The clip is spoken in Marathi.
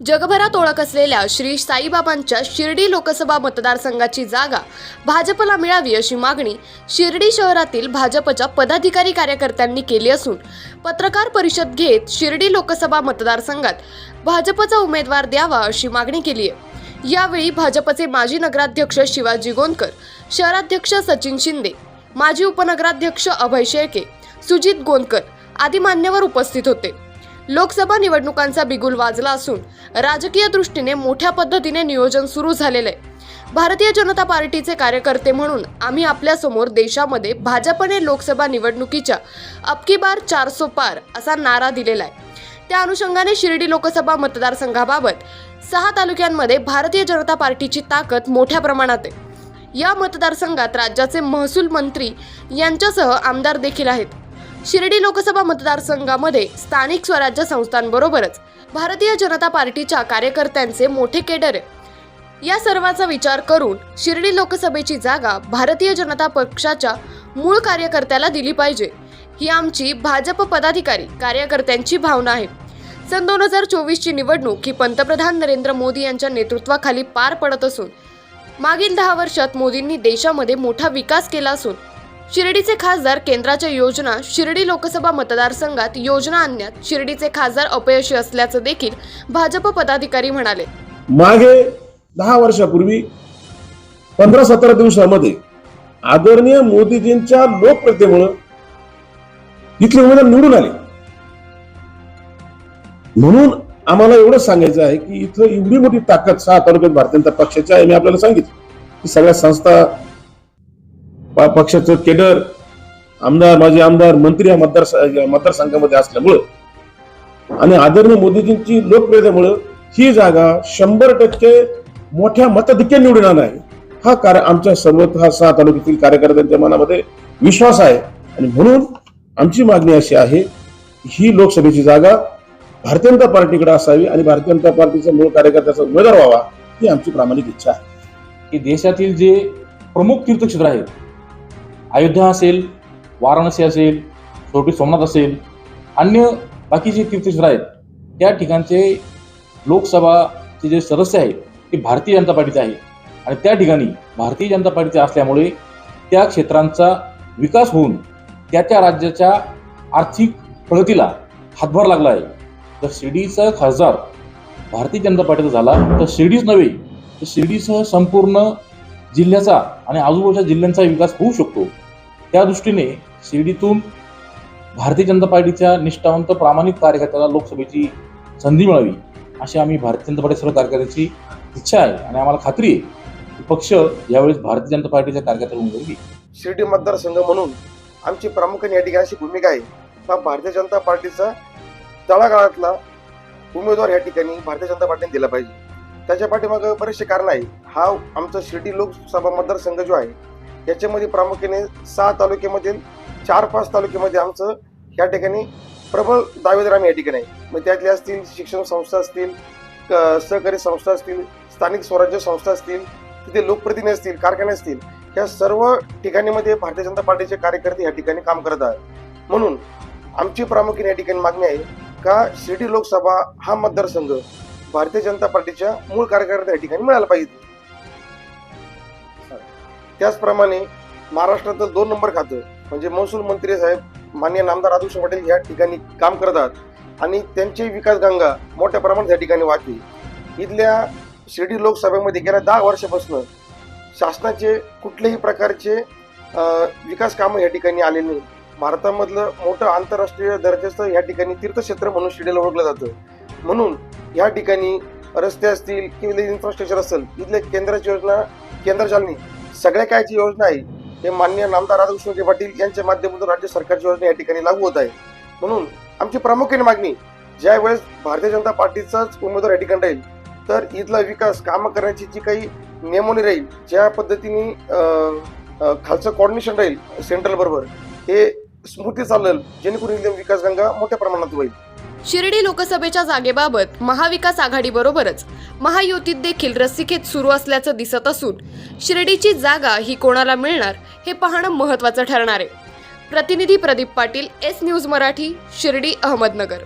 जगभरात ओळख असलेल्या श्री साईबाबांच्या शिर्डी लोकसभा मतदारसंघाची जागा भाजपला मिळावी अशी मागणी शिर्डी शहरातील भाजपच्या पदाधिकारी कार्यकर्त्यांनी केली असून पत्रकार परिषद घेत शिर्डी लोकसभा मतदारसंघात भाजपचा उमेदवार द्यावा अशी मागणी केली आहे. यावेळी भाजपचे माजी नगराध्यक्ष शिवाजी गोंदकर शहराध्यक्ष सचिन शिंदे माजी उपनगराध्यक्ष अभय शेळके सुजित गोंदकर आदी मान्यवर उपस्थित होते. लोकसभा निवडणुकांचा बिगुल वाजला असून राजकीय दृष्टीने मोठ्या पद्धतीने नियोजन सुरू झालेलं आहे. भारतीय जनता पार्टीचे कार्यकर्ते म्हणून आम्ही आपल्यासमोर देशामध्ये भाजपने लोकसभा निवडणुकीच्या अबकी बार चारसो पार असा नारा दिलेला आहे. त्या अनुषंगाने शिर्डी लोकसभा मतदारसंघाबाबत सहा तालुक्यांमध्ये भारतीय जनता पार्टीची ताकद मोठ्या प्रमाणात आहे. या मतदारसंघात राज्याचे महसूल मंत्री यांच्यासह आमदार देखील आहेत. शिर्डी लोकसभा मतदारसंघामध्ये स्थानिक स्वराज्य संस्थांबरोबरच भारतीय जनता पार्टीच्या कार्यकर्त्यांचे मोठे केडर आहे. या सर्वाचा विचार करून शिर्डी लोकसभेची जागा भारतीय जनता पक्षाच्या मूळ कार्यकर्त्याला दिली पाहिजे. ही आमची भाजप पदाधिकारी कार्यकर्त्यांची भावना आहे. सन दोन हजार चोवीसची निवडणूक ही पंतप्रधान नरेंद्र मोदी यांच्या नेतृत्वाखाली पार पडत असून मागील दहा वर्षात मोदींनी देशामध्ये मोठा विकास केला असून शिर्डीचे खासदार केंद्राच्या योजना शिर्डी लोकसभा मतदारसंघात योजना आणण्यात शिर्डीचे खासदार अपयशी असल्याचं देखील भाजप पदाधिकारी म्हणाले. मागे दहा वर्षापूर्वी पंधरा सतरा दिवसामध्ये आदरणीय मोदीजींच्या लोकप्रत्येमुळं इथले उमेदवार निवडून आले. म्हणून आम्हाला एवढं सांगायचं आहे की इथं एवढी मोठी ताकद सहा तालुक्यात भारतीय जनता पक्षाची आहे मी आपल्याला सांगितलं. की सगळ्या संस्था पक्षाचं केडर आमदार माजी आमदार मंत्री या मतदार मतदारसंघामध्ये असल्यामुळं आणि आदरणीय मोदीजींची लोकप्रियतेमुळं ही जागा शंभर टक्के मोठ्या मताधिक्य निवडणार नाही आहे हा कार्य आमच्या सर्व हा सहा तालुक्यातील कार्यकर्त्यांच्या मनामध्ये विश्वास आहे. आणि म्हणून आमची मागणी अशी आहे ही लोकसभेची जागा भारतीय जनता पार्टीकडे असावी आणि भारतीय जनता पार्टीचा मूळ कार्यकर्त्याचा उमेदवार व्हावा ही आमची प्रामाणिक इच्छा आहे. की देशातील जे प्रमुख तीर्थक्षेत्र आहेत अयोध्या असेल वाराणसी असेल छोटी सोमनाथ असेल अन्य बाकीचे तीर्थक्षेत्र आहेत त्या ठिकाणचे लोकसभाचे जे सदस्य आहेत ते भारतीय जनता पार्टीचे आहे आणि त्या ठिकाणी भारतीय जनता पार्टीचे असल्यामुळे त्या क्षेत्रांचा विकास होऊन त्या त्या राज्याच्या आर्थिक प्रगतीला हातभार लागला आहे. तर शिर्डीचा खासदार भारतीय जनता पार्टीचा झाला तर शिर्डीच नव्हे तर शिर्डीसह संपूर्ण जिल्ह्याचा आणि आजूबाजूच्या जिल्ह्यांचा विकास होऊ शकतो. त्या दृष्टीने शिर्डीतून भारतीय जनता पार्टीच्या निष्ठावंत प्रामाणिक कार्यकर्त्याला लोकसभेची संधी मिळावी अशी आम्ही भारतीय जनता पार्टी सर्व कार्यकर्त्यांची इच्छा आहे आणि आम्हाला खात्री आहे की पक्ष यावेळेस भारतीय जनता पार्टीच्या कार्यकर्त्याला उमेदवारी शिर्डी मतदारसंघ म्हणून आमची प्रामुख्याने या ठिकाणी अशी भूमिका आहे. हा भारतीय जनता पार्टीचा तळागाळातला उमेदवार या ठिकाणी भारतीय जनता पार्टीने दिला पाहिजे. त्याच्या पाठीमागं बरेचसे कारण आहे. हा आमचा शिर्डी लोकसभा मतदारसंघ जो आहे याच्यामध्ये प्रामुख्याने सहा तालुक्यामधील चार पाच तालुक्यामध्ये आमचं या ठिकाणी प्रबळ दावेदार आम्ही या ठिकाणी आहे. मग त्यातले असतील शिक्षण संस्था असतील सहकारी संस्था असतील स्थानिक स्वराज्य संस्था असतील तिथे लोकप्रतिनिधी असतील कारखाने असतील या सर्व ठिकाणीमध्ये भारतीय जनता पार्टीचे कार्यकर्ते या ठिकाणी काम करत आहेत. म्हणून आमची प्रामुख्याने या ठिकाणी मागणी आहे का शिर्डी लोकसभा हा मतदारसंघ भारतीय जनता पार्टीच्या मूळ कार्यकर्त्या या ठिकाणी मिळाला पाहिजे. त्याचप्रमाणे महाराष्ट्रातलं दोन नंबर खातं म्हणजे महसूल मंत्री साहेब मान्य नामदार राधाकृष्ण पटेल या ठिकाणी काम करतात आणि त्यांची विकास गंगा मोठ्या प्रमाणात या ठिकाणी वाहते. इथल्या शिर्डी लोकसभेमध्ये गेल्या दहा वर्षापासून शासनाचे कुठल्याही प्रकारचे विकास कामं या ठिकाणी आलेली नाही भारतामधलं मोठं आंतरराष्ट्रीय दर्जाचं या ठिकाणी तीर्थक्षेत्र म्हणून शिर्डीला ओळखलं जातं. म्हणून या ठिकाणी रस्ते असतील किंवा इन्फ्रास्ट्रक्चर असेल इथल्या केंद्राची योजना केंद्र चालणी सगळ्या काय जी योजना आहे. हे मान्य नामदार राधाकृष्ण पाटील यांच्या माध्यमातून राज्य सरकारची योजना या ठिकाणी लागू होत आहे. म्हणून आमची प्रामुख्याने मागणी ज्या वेळेस भारतीय जनता पार्टीचाच उमेदवार या ठिकाणी राहील तर इथला विकास कामं करण्याची जी काही नियमोनी राहील ज्या पद्धतीने खालचं कॉर्डिनेशन राहील सेंट्रल बरोबर हे स्मृती चालेल जेणेकरून इथली विकास गंगा मोठ्या प्रमाणात होईल. शिर्डी लोकसभेच्या जागेबाबत महाविकास आघाडीबरोबरच महायुतीत देखील रस्सीखेत सुरू असल्याचं दिसत असून शिर्डीची जागा ही कोणाला मिळणार हे पाहणं महत्त्वाचं ठरणार आहे. प्रतिनिधी प्रदीप पाटील एस न्यूज मराठी शिर्डी अहमदनगर.